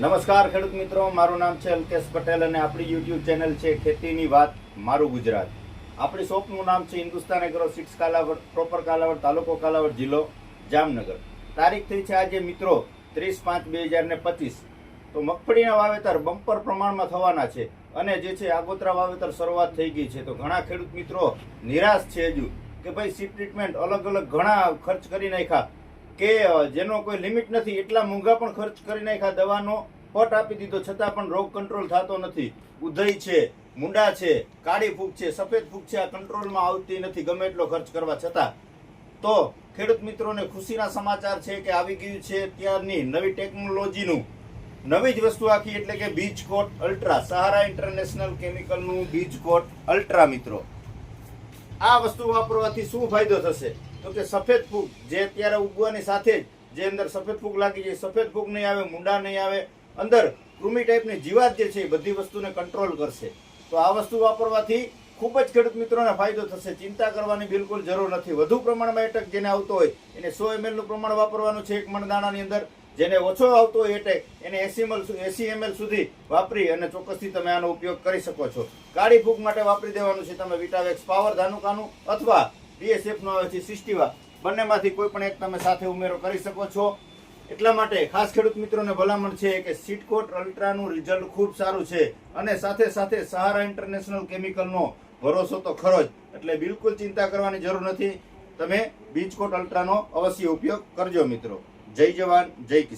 નમસ્કાર ખેડૂત મિત્રો, મારું નામ છે અલ્કેશ પટેલ અને આપણી યુટ્યુબ ચેનલ છે ખેતીની વાત, મારું ગુજરાત. આપણી શોપનું નામ છે Hindustan agro six Kalavad proper Kalavad તાલુકો કાલાવડ જિલ્લો જામનગર. તારીખ થઈ છે આજે મિત્રો ત્રીસ પાંચ બે હજાર ને પચીસ. તો મગફળીના વાવેતર બમ્પર પ્રમાણમાં થવાના છે અને જે છે આગોતરા વાવેતર શરૂઆત થઈ ગઈ છે. તો ઘણા ખેડૂત મિત્રો નિરાશ છે હજુ કે ભાઈ સીટ ટ્રીટમેન્ટ અલગ અલગ ઘણા ખર્ચ કરી નાખ્યા. કે જેનો કોઈ લિમિટ નથી, એટલા મોંઘા પણ ખર્ચ કરી નાખ્યા દવાનો પટ આપી દીધો, છતાં પણ રોગ કંટ્રોલ થતો નથી. ઉધઈ છે, મુંડા છે, કાળી ફૂગ છે, સફેદ ફૂગ છે, આ કંટ્રોલમાં આવતી નથી, ગમે એટલો ખર્ચ કરવા છતાં. તો, ખેડૂત મિત્રોને ખુશીના સમાચાર છે કે આવી ગયું છે ત્યારની નવી ટેકનોલોજીનું. નવી જ વસ્તુ આખી એટલે કે બીજ કોટ અલ્ટ્રા, સહારા ઇન્ટરનેશનલ કેમિકલનું બીજ કોટ અલ્ટ્રા, મિત્રો. આ વસ્તુ વાપરવાથી શું ફાયદો થશે? તો કે સફેદ ફૂગ, જે અત્યારે ઉગવાની સાથે જ, જે અંદર સફેદ ફૂગ લાગી જાય, સફેદ ફૂગ નહીં આવે, મુંડા નહીં આવે, અંદર કૃમિ ટાઈપની જીવાત જે છે એ બધી વસ્તુને કંટ્રોલ કરશે. તો આ વસ્તુ વાપરવાથી ખૂબ જ ખેડૂત મિત્રોને ફાયદો થશે. ચિંતા કરવાની બિલકુલ જરૂર નથી. વધુ પ્રમાણમાં એટેક જેને આવતો હોય, એને સો એમએલનું પ્રમાણ વાપરવાનું છે એક મણ દાણાની અંદર. જેને ઓછો આવતો હોય એટેક, એને એસી એમએલ એસી એમએલ સુધી વાપરી અને ચોક્કસથી તમે આનો ઉપયોગ કરી શકો છો. કાળી ફૂગ માટે વાપરી દેવાનું છે. તમે વિટાવેક્સ પાવર ધાનુકાનું અથવા બીએસએફ નો આવે છે સિસ્ટીવા. બંનેમાંથી કોઈ પણ એક તમે સાથે ઉમેરો કરી શકો છો. એટલા માટે ખાસ ખેડૂત મિત્રોને ભલામણ છે કે સીટકોટ અલ્ટ્રાનું રિઝલ્ટ ખૂબ સારું છે અને સાથે સાથે સહારા ઇન્ટરનેશનલ કેમિકલનો ભરોસો તો ખરો જ. એટલે બિલકુલ ચિંતા કરવાની જરૂર નથી. તમે બીચકોટ અલ્ટ્રાનો અવશ્ય ઉપયોગ કરજો મિત્રો. જય જવાન, જય કિસાન.